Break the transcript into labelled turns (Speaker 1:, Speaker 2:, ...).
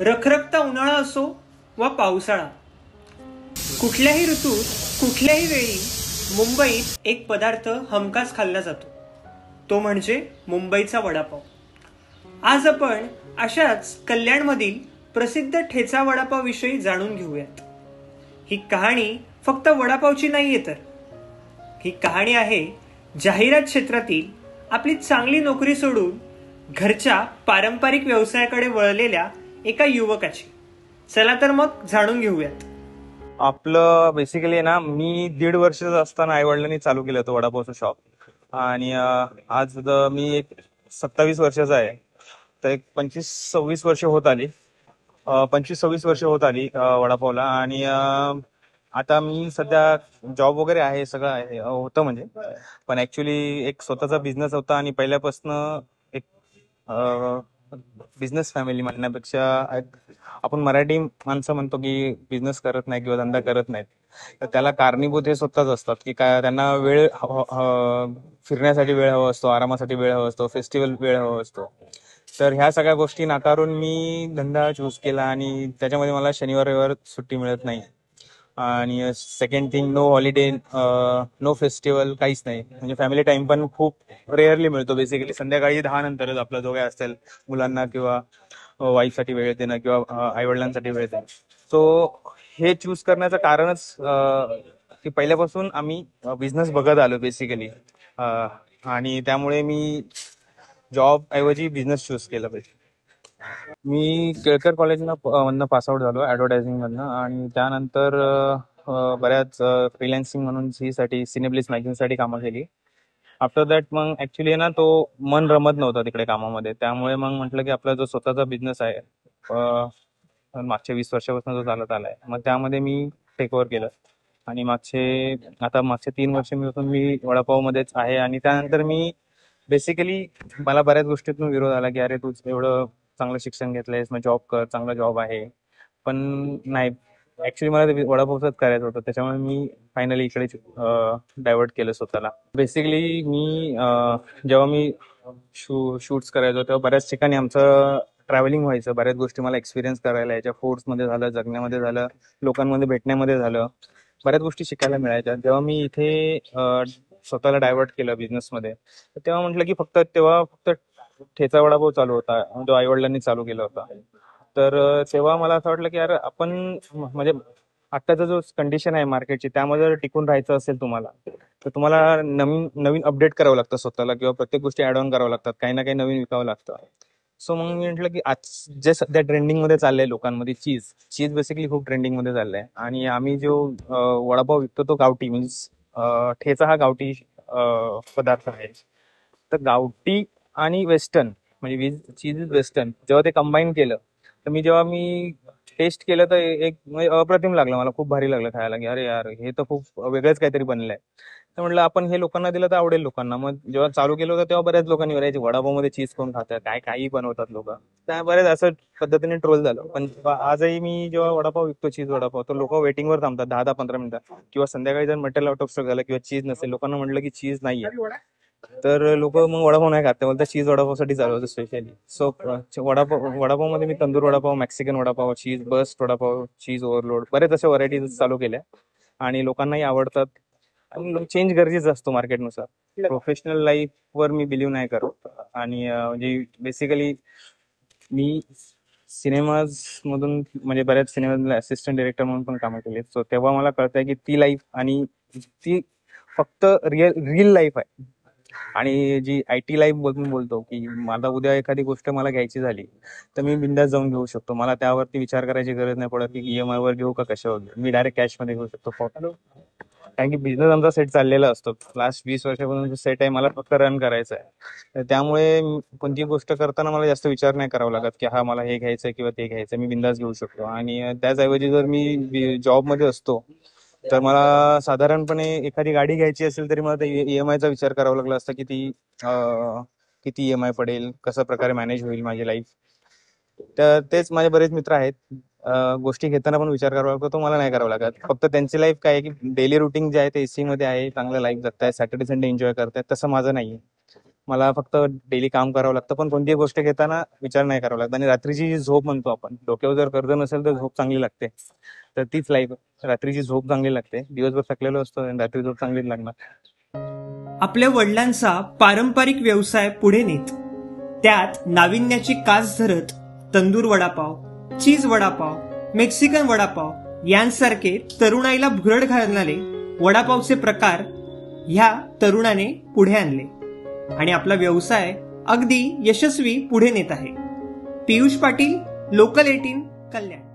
Speaker 1: रखरखता उन्हाळा असो वा पावसाळा. कुठल्याही ऋतूत कुठल्याही वेळी मुंबईत एक पदार्थ हमखास खाल्ला जातो. तो म्हणजे मुंबईचा वडापाव. आज आपण अशाच कल्याणमधील प्रसिद्ध ठेचा वडापावविषयी जाणून घेऊयात. ही कहाणी फक्त वडापावची नाहीये तर. ही कहाणी आहे जाहिरात क्षेत्रातील आपली चांगली नोकरी सोडून घरच्या पारंपरिक व्यवसायाकडे वळलेल्या एका युवकाची. चला तर मग जाणून घेऊयात.
Speaker 2: आपलं बेसिकली ना मी दीड वर्षाचा असताना आई वडिलांनी चालू केलं होतं वडापावचं शॉप आणि आज मी एक सत्तावीस वर्षाचा आहे. तर एक पंचवीस सव्वीस वर्ष होत आली. पंचवीस सव्वीस वर्ष होत आली वडापावला. आणि आता मी सध्या जॉब वगैरे आहे सगळं आहे होतं म्हणजे. पण ऍक्च्युली एक स्वतःचा बिझनेस होता आणि पहिल्यापासून एक बिझनेस फॅमिली म्हणण्यापेक्षा आपण मराठी माणसं म्हणतो की बिझनेस करत नाही किंवा धंदा करत नाहीत. तर त्याला कारणीभूत हे स्वतःच असतात की काय त्यांना वेळ फिरण्यासाठी वेळ हवा असतो आरामासाठी वेळ हवा असतो फेस्टिवल वेळ हवा असतो. तर ह्या सगळ्या गोष्टी नाकारून मी धंदा चूज केला आणि त्याच्यामध्ये मला शनिवार रविवार सुट्टी मिळत नाही. आणि second thing no holiday no festival काहीच नाही. म्हणजे फॅमिली टाइम पण खूप रेअरली मिळतो बेसिकली संध्याकाळी दहा नंतरच आपला जो काय असेल मुलांना किंवा वाईफसाठी वेळ देणं किंवा आई वडिलांसाठी वेळ देणं. सो हे चूज करण्याचं कारणच की पहिल्यापासून आम्ही बिझनेस बघत आलो बेसिकली आणि त्यामुळे मी जॉब ऐवजी बिझनेस चूज केला पाहिजे. मी केळकर कॉलेजला मधनं पासआउट झालो ऍडव्हर्टायझिंग मधनं. आणि त्यानंतर अं, बऱ्याच फ्रीलॅन्सिंग म्हणून साठी सिनेब्लिस मॅगझिनसाठी कामं केली. आफ्टर दॅट मग ऍक्च्युली ना तो मन रमत नव्हता तिकडे कामामध्ये. त्यामुळे मग म्हटलं की आपला जो स्वतःचा बिझनेस आहे मागच्या वीस वर्षापासून जो चालत आलाय मग त्यामध्ये मी टेक ओव्हर केलं. आणि मागचे आता मागचे तीन वर्ष मी मी वडापाव मध्येच आहे. आणि त्यानंतर मी बेसिकली मला बऱ्याच गोष्टीतून विरोध आला की अरे तू एवढं चांगलं शिक्षण घेतलंयस मग जॉब कर चांगला जॉब आहे. पण नाही ऍक्च्युली मला ते करायचं होतं. त्याच्यामुळे मी फायनली इकडे डायव्हर्ट केलं स्वतःला. बेसिकली मी जेव्हा मी शू शूट्स करायचो तेव्हा बऱ्याच ठिकाणी आमचं ट्रॅव्हलिंग व्हायचं. बऱ्याच गोष्टी मला एक्सपिरियन्स करायला यायच्या. मध्ये झालं जगण्यामध्ये झालं लोकांमध्ये भेटण्यामध्ये झालं. बऱ्याच गोष्टी शिकायला मिळायच्या. जेव्हा मी इथे स्वतःला डायव्हर्ट केलं बिझनेसमध्ये तेव्हा म्हटलं की फक्त तेव्हा फक्त ठेचा वडापाव चालू होता. म्हणजे जो आई वडिलांनी चालू केला होता. तर तेव्हा मला असं वाटलं की यार आपण म्हणजे आत्ताचा जो कंडिशन आहे मार्केटची त्यामध्ये जर टिकून राहायचं असेल तुम्हाला तर तुम्हाला नवीन नवीन अपडेट करावं लागतं स्वतःला किंवा प्रत्येक गोष्टी ऍड ऑन करावं लागतात. काही ना काही नवीन विकावं लागतं. सो मग मी म्हटलं की आज जे सध्या ट्रेंडिंगमध्ये चाललंय लोकांमध्ये चीज चीज बेसिकली खूप ट्रेंडिंगमध्ये चाललंय. आणि आम्ही जो वडापाव विकतो तो गावठी म्हणजे ठेचा हा गावठी पदार्थ आहे. तर गावठी आणि वेस्टर्न म्हणजे चीज इज वेस्टर्न जेव्हा ते कंबाईन केलं तर मी जेव्हा मी टेस्ट केलं तर एक म्हणजे अप्रतिम लागलं मला खूप भारी लागलं खायला की अरे यार हे तर खूप वेगळंच काहीतरी बनलंय. तर म्हटलं आपण हे लोकांना दिलं तर आवडेल लोकांना. मग जेव्हा चालू केलं होतं तेव्हा बऱ्याच लोकांनी विचारायचे वडापावमध्ये चीज करून खातात काय काही बनवतात लोक. त्या बऱ्याच असं पद्धतीने ट्रोल झालं. पण आजही मी जेव्हा वडापाव विकतो चीज वडापाव तर लोक वेटिंगवर थांबतात दहा दहा पंधरा मिनिटं. किंवा संध्याकाळी जर मटेरियल आउट ऑफ स्टॉक झालं किंवा चीज नसेल लोकांना म्हटलं की चीज नाहीये. तर लोक मग वडापाव नाही खात. ते बोलतात चीज वडापावसाठी चालू होतं स्पेशली सो वडापाव वडापावमध्ये मी tandoor vada pav Mexican vada pav cheese burst vada pav cheese overload बरेच अशा व्हरायटीज चालू केल्या. आणि लोकांनाही आवडतात. आणि चेंज गरजेचं असतो मार्केटनुसार प्रोफेशनल लाईफ वर मी बिलीव्ह नाही करत. आणि म्हणजे बेसिकली मी सिनेमाज मधून म्हणजे बऱ्याच सिनेमा असिस्टंट डिरेक्टर म्हणून पण कामं केली. सो तेव्हा मला कळतंय की ती लाईफ आणि ती फक्त रिअल रिअल लाईफ आहे. आणि जी आय टी लाईफ बघून बोलतो की मला उद्या एखादी गोष्ट मला घ्यायची झाली तर मी बिंदास जाऊन घेऊ शकतो. मला त्यावरती विचार करायची गरज नाही पडत की ईएमआय वर घेऊ का कशावर घेऊ. मी डायरेक्ट कॅशमध्ये घेऊ शकतो. कारण की बिझनेस आमचा सेट चाललेला असतो. लास्ट वीस वर्षापासून सेट आहे मला फक्त रन करायचा आहे. तर त्यामुळे कोणती गोष्ट करताना मला जास्त विचार नाही करावा लागत की हा मला हे घ्यायचं किंवा ते घ्यायचं मी बिंदास घेऊ शकतो. आणि त्याच त्याचऐवजी जर मी जॉबमध्ये असतो तर मला साधारणपणे एखादी गाडी घ्यायची असेल तरी मला ईएमआय चा विचार करावा लागला असता की ती अं, किती ईएमआय पडेल कशा प्रकारे मॅनेज होईल माझी लाईफ तर तेच माझे बरेच मित्र आहेत. अं, गोष्टी घेताना पण विचार करावा लागतो तो मला नाही करावा लागत. फक्त त्यांची लाईफ काय आहे की डेली रुटीन जे आहे ते एसी मध्ये आहे चांगलं लाईफ जगताय सॅटर्डे संडे एन्जॉय करतायत तसं माझं नाहीये. मला फक्त डेली काम करावं लागतं पण कोणतीही गोष्ट घेताना विचार नाही करावा लागत. आणि रात्रीची जी झोप म्हणतो आपण डोक्यावर जर कर्ज नसेल तर झोप चांगली लागते. तर तीच लाईफ रात्रीची झोप चांगली लागते. दिवसभर थकलेलो असतो आणि रात्री झोप चांगलीच लागणार.
Speaker 1: आपल्या वडिलांचा पारंपरिक व्यवसाय पुढे नेत. त्यात नाविन्याची कास धरत तंदूर वडापाव चीज वडापाव मेक्सिकन वडापाव यांसारखे तरुणाईला भुरड घालणारे वडापावचे प्रकार ह्या तरुणाने पुढे आणले. आणि आपला व्यवसाय अगदी यशस्वी पुढे नेत आहे. Piyush Patil local eighteen Kalyan.